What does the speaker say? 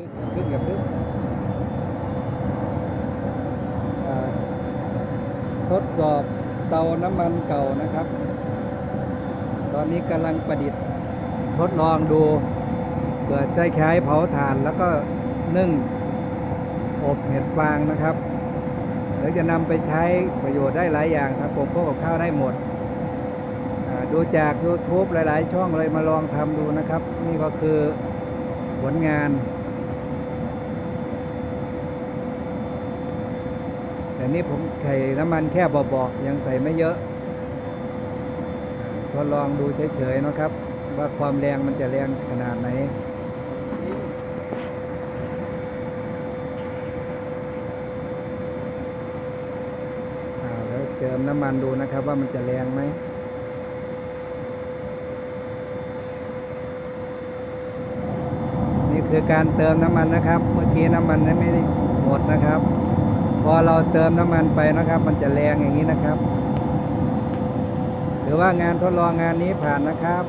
ลึกอย่าลึกอ่าทดสอบเตาน้ำมันเก่านะครับ ตอนนี้กำลังประดิษฐ์ทดลองดูเกิดได้ใช้เผาถ่านแล้วก็นึ่งอบเห็ดฟางนะครับหรือจะนำไปใช้ประโยชน์ได้หลายอย่างครับผมพวกกับข้าวได้หมดดูจาก YouTube หลาย ๆ ช่องเลยมาลองทำดูนะครับ นี่ก็คือผลงาน แต่นี่ผมใส่น้ำมันแค่เบาๆยังใส่ไม่เยอะทดลองดูเฉยๆนะครับ ว่าความแรงมันจะแรงขนาดไหนแล้วเติมน้ำมันดูนะครับว่ามันจะแรงไหมนี่คือการเติมน้ำมันนะครับ เมื่อกี้น้ำมันนั้นไม่ได้หมดนะครับ พอเราเติมน้ำมันไปนะครับ มันจะแรงอย่างนี้นะครับ หรือว่างานทดลองงานนี้ผ่านนะครับ